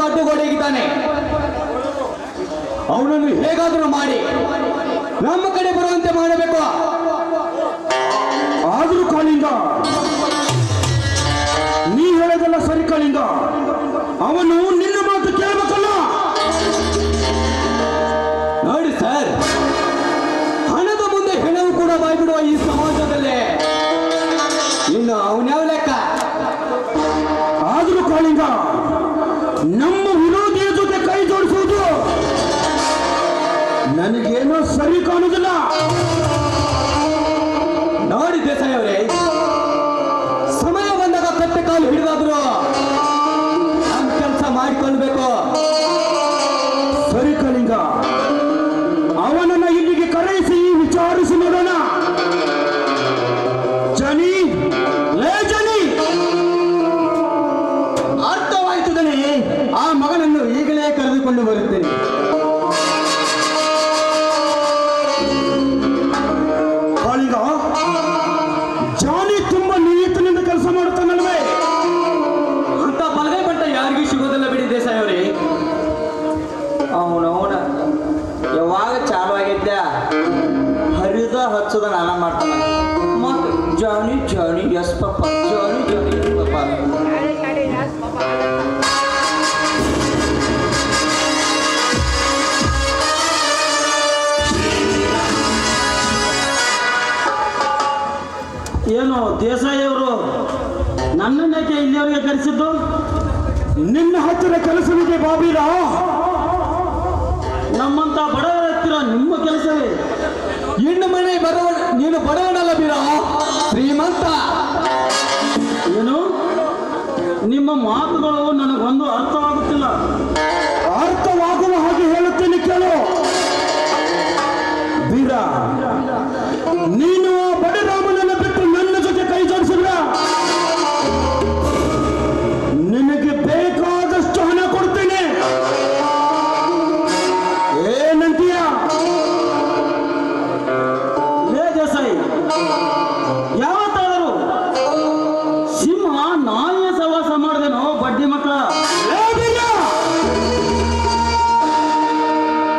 ಕೆಲಸಗಳಿಗೂ ಅಡ್ಡುಗೋಡೆಗಿದ್ದಾನೆ. ಅವನನ್ನು ಹೇಗಾದರೂ ಮಾಡಿ, ನಮ್ಮ ಕಡೆ ಬರುವಂತೆ ಮಾಡಬೇಕು. ಆದರೂ ಕಾಲಿಂಗ ನೀ ಹೇಳೋದಲ್ಲ ಸರಿ ಕಾಲಿಂಗ ಅವನು ನಿನ್ನ ಮಾತು ಕೇಳಬೇಕಲ್ಲ? ನೋಡಿ ಸರ್, ಹಣದ ಮುಂದೆ ಹೆಣವು ಕೂಡ ಬಾಯ್ಬಿಡುವ ಈ ಸಮಾಜದಲ್ಲಿ ಕರೆದುಕೊಂಡು ಬರುತ್ತೆ ಅಂತ ಬಲಗೈ ಯಾರಿಗೂ ಸಿಗೋದಿಲ್ಲ ಬಿಡಿ ಅವರೇ. ಯಾವಾಗ ಚಾಲು ಹರಿದ ಹಚ್ಚದ ನಾನ ಮಾಡ್ತಾನ. ಮತ್ತೆ ಜಾನಿ ಜಾನಿ, ಎಸ್ ಪಪ್ಪ. ಏನು ದೇಸಾಯಿಯವರು ನನ್ನನ್ನೇಕೆ ಇಲ್ಲಿಯವರಿಗೆ ಕರೆಸಿದ್ದು? ನಿನ್ನ ಹತ್ತಿರ ಕೆಲಸವಿದೆ ಬಾಬಿರ ನಮ್ಮಂತ ಬಡವರ ಹತ್ತಿರ ನಿಮ್ಮ ಕೆಲಸವೇ? ಇನ್ನು ಮನೆ ಬಡವ ನೀನು ಬಡವನಲ್ಲ ಬೀರ. ಶ್ರೀಮಂತ. ಏನು? ನಿಮ್ಮ ಮಾತುಗಳು ನನಗೊಂದು ಅರ್ಥವಾಗುತ್ತಿಲ್ಲ.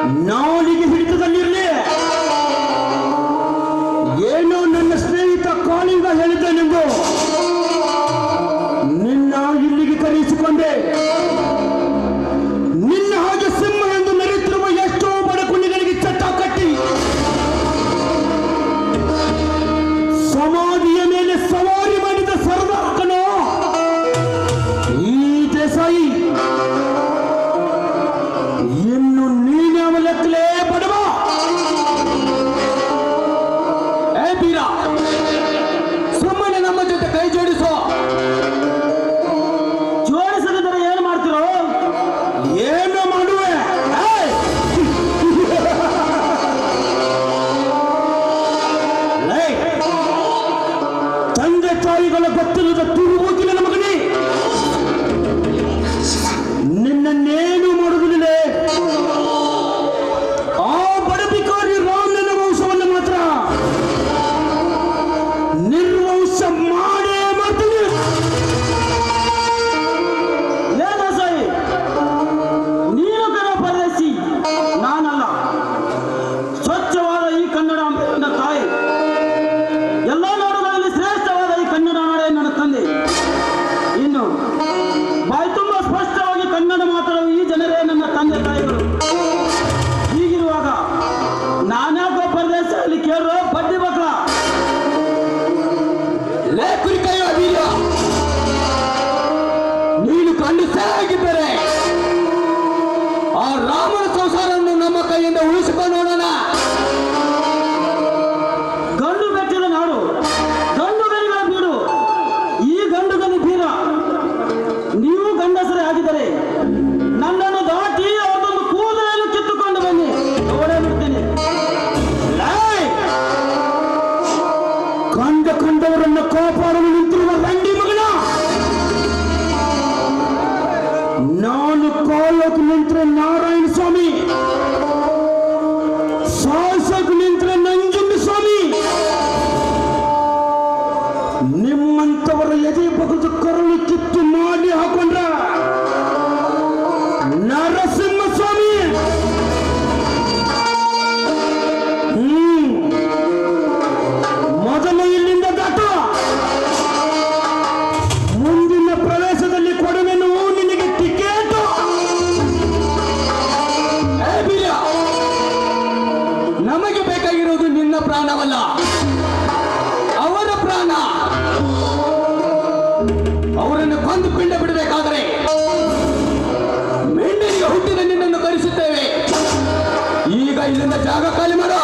No ಲೇ ಕುರಿತಾಯ ವೀರ್ಯ ನೀನು ಕಂಡು ಸೆರೆಯಾಗಿದ್ದರೆ ಆ ರಾಮನ ಸಂಸಾರವನ್ನು ನಮ್ಮ ಕೈಯಿಂದ ಉಳಿಸಿಕೊಂಡು ನೋಡೋಣ. ಗಂಡು ಬೆಟ್ಟದ ನಾಡು, ಗಂಡು ಗಣಿಗಳ ಬೀಡು, ಈ ಗಂಡು ಗಣಿ ಬೀರ. ನೀವು ಗಂಡಸರೇ ಆಗಿದ್ದರೆ ఇల్లుంద జాగ కలిమరా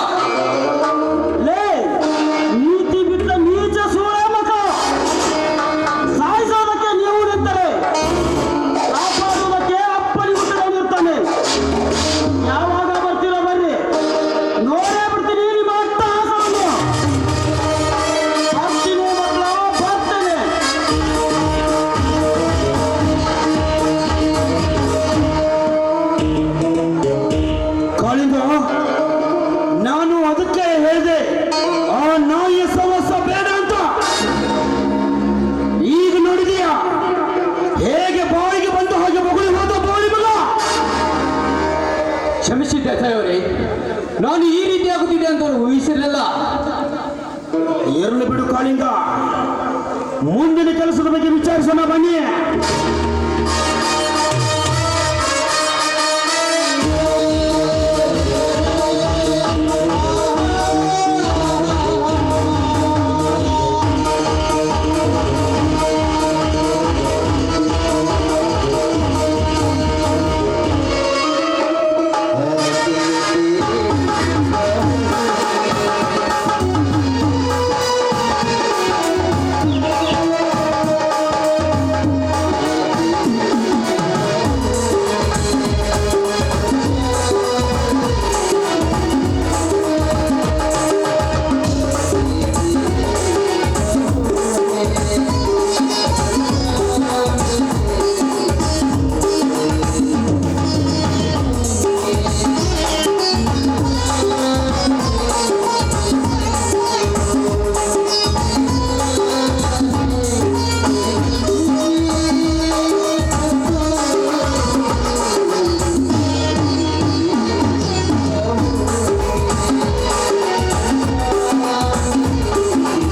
ನಾನು ಅದಕ್ಕೆ ಹೇಳಿದೆ, ಆ ನಾಯಿಯ ಸಮಸ್ಯ ಬೇಡ ಅಂತ. ಈಗ ನೋಡಿದೀಯಾ? ಹೇಗೆ ಬಾಯಿಗೆ ಬಂದ ಹಾಗೆ ಮಗುಳಿ ಹೋದ ಬಾಳಿ ಮಗ? ಕ್ಷಮಿಸಿದ್ದೆ ದೇಸಾಯವರೇ ನಾನು ಈ ರೀತಿ ಆಗುತ್ತಿದೆ ಅಂತ ಊಹಿಸಿರಲಿಲ್ಲ. ಎರಳು ಬಿಡು ಕಾಳಿಂದ. ಮುಂದಿನ ಕೆಲಸದ ಬಗ್ಗೆ ವಿಚಾರಿಸೋಣ ಬನ್ನಿ.